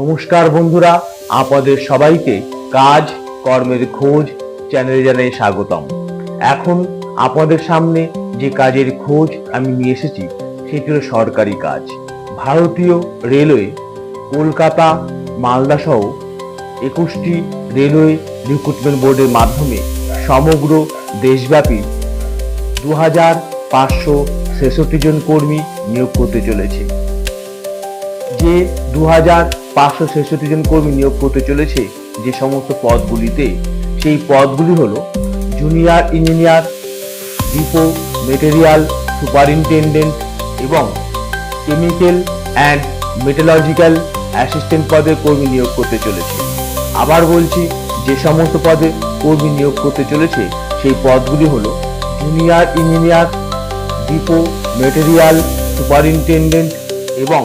নমস্কার বন্ধুরা, আপনাদের সবাইকে কাজ, কর্মের খোঁজ চ্যানেলে জানাই স্বাগতম। এখন আপনাদের সামনে যে কাজের খোঁজ আমি নিয়ে এসেছি, সেটি হলো সরকারি কাজ। ভারতীয় রেলওয়ে কলকাতা, মালদা সহ একুশটি রেলওয়ে রিক্রুটমেন্ট বোর্ডের মাধ্যমে সমগ্র দেশব্যাপী দু হাজার পাঁচশো ছেষট্টি জন কর্মী নিয়োগ করতে চলেছে। যে দু হাজার পাঁচশো ছেষট্টি জন কর্মী নিয়োগ করতে চলেছে যে সমস্ত পদগুলিতে, সেই পদগুলি হলো junior engineer depot material superintendent এবং কেমিক্যাল অ্যান্ড মেটালজিক্যাল অ্যাসিস্ট্যান্ট পদে কর্মী নিয়োগ করতে চলেছে। আবার বলছি, যে সমস্ত পদে কর্মী নিয়োগ করতে চলেছে, সেই পদগুলি হলো junior engineer depot material superintendent এবং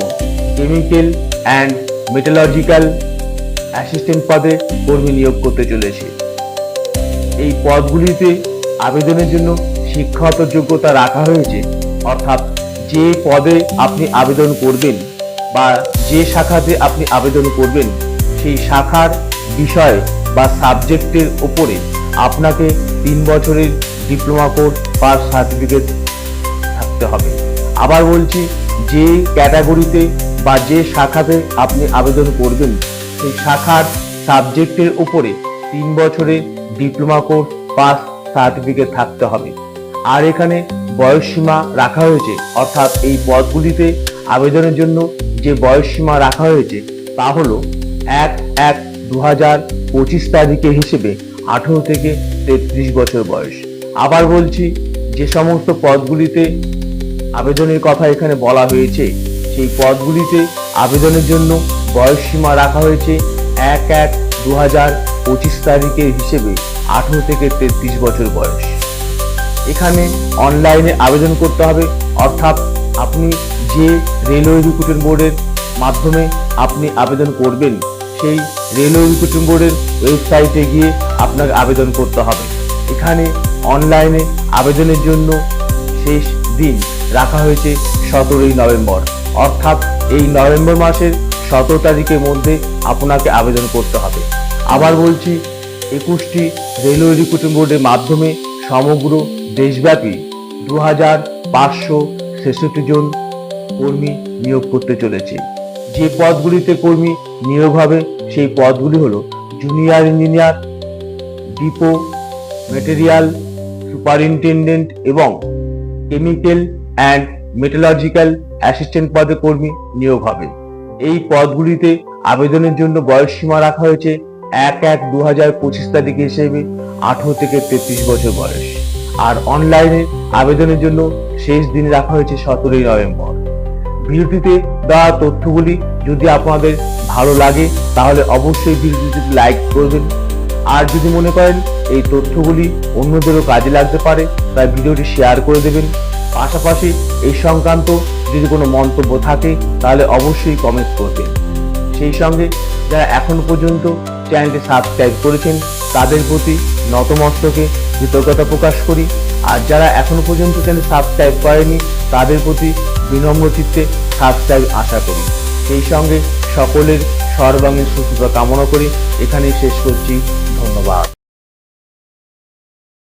কেমিক্যাল অ্যান্ড মেটালজিক্যাল অ্যাসিস্ট্যান্ট পদে কর্মী নিয়োগ করতে চলেছে। এই পদগুলিতে আবেদনের জন্য শিক্ষাগত যোগ্যতা রাখা হয়েছে। অর্থাৎ যে পদে আপনি আবেদন করবেন বা যে শাখাতে আপনি আবেদন করবেন, সেই শাখার বিষয় বা সাবজেক্টের ওপরে আপনাকে তিন বছরের ডিপ্লোমা কোর্স বা সার্টিফিকেট থাকতে হবে। আবার বলছি, যে ক্যাটাগরিতে বা যে শাখাতে আপনি আবেদন করবেন, সেই শাখার সাবজেক্টের উপরে তিন বছরের ডিপ্লোমা কোর্স পাস সার্টিফিকেট থাকতে হবে। আর এখানে বয়সসীমা রাখা হয়েছে, অর্থাৎ এই পদগুলিতে আবেদনের জন্য যে বয়সসীমা রাখা হয়েছে, তা হল এক এক দু হাজার পঁচিশ তারিখে হিসেবে আঠেরো থেকে তেত্রিশ বছর বয়স। আবার বলছি, যে সমস্ত পদগুলিতে আবেদনের কথা এখানে বলা হয়েছে সেই পদগুলিতে আবেদনের জন্য বয়স সীমা রাখা হয়েছে এক এক দু হাজার পঁচিশ তারিখের হিসেবে আঠেরো থেকে তেত্রিশ বছর বয়স। এখানে অনলাইনে আবেদন করতে হবে। অর্থাৎ আপনি যে রেলওয়ে রিক্রুটমেন্ট বোর্ডের মাধ্যমে আপনি আবেদন করবেন, সেই রেলওয়ে রিক্রুটমেন্ট বোর্ডের ওয়েবসাইটে গিয়ে আপনাকে আবেদন করতে হবে। এখানে অনলাইনে আবেদনের জন্য শেষ দিন রাখা হয়েছে সতেরোই নভেম্বর। অর্থাৎ এই নভেম্বর মাসের সতেরো তারিখের মধ্যে আপনাকে আবেদন করতে হবে। আবার বলছি, একুশটি রেলওয়ে রিক্রুটমেন্ট বোর্ডের মাধ্যমে সমগ্র দেশব্যাপী দু হাজার পাঁচশো ছেষট্টি জন কর্মী নিয়োগ করতে চলেছে। যে পদগুলিতে কর্মী নিয়োগ হবে, সেই পদগুলি হলো junior engineer depot material superintendent এবং কেমিক্যাল অ্যান্ড মেটালজিক্যাল অ্যাসিস্ট্যান্ট পদে কর্মী নিয়োগ হবে। এই পদগুলিতে আবেদনের জন্য বয়স সীমা রাখা হয়েছে এক এক দু হাজার পঁচিশ তারিখ হিসেবে আঠারো থেকে তেত্রিশ বছর বয়স। আর অনলাইনে আবেদনের জন্য শেষ দিন রাখা হয়েছে সতেরোই নভেম্বর। ভিডিওটিতে দেওয়া তথ্যগুলি যদি আপনাদের ভালো লাগে, তাহলে অবশ্যই ভিডিওটিতে লাইক করবেন। আর যদি মনে করেন এই তথ্যগুলি অন্যদেরও কাজে লাগতে পারে, তাই ভিডিওটি শেয়ার করে দেবেন। পাশাপাশি এই সংক্রান্ত যদি কোনো মন্তব্য থাকে, তাহলে অবশ্যই কমেন্ট করবেন সেই সঙ্গে যারা এখন পর্যন্ত চ্যানেলটি সাবস্ক্রাইব করেছেন, তাদের প্রতি নতমস্তকে কৃতজ্ঞতা প্রকাশ করি। আর যারা এখনও পর্যন্ত চ্যানেল সাবস্ক্রাইব করেনি তাদের প্রতি বিনম্র চিত্তে সাবস্ক্রাইব আশা করি। সেই সঙ্গে সকলের সর্বাঙ্গীন সুস্থতা কামনা করি। এখানেই শেষ করছি। ধন্যবাদ।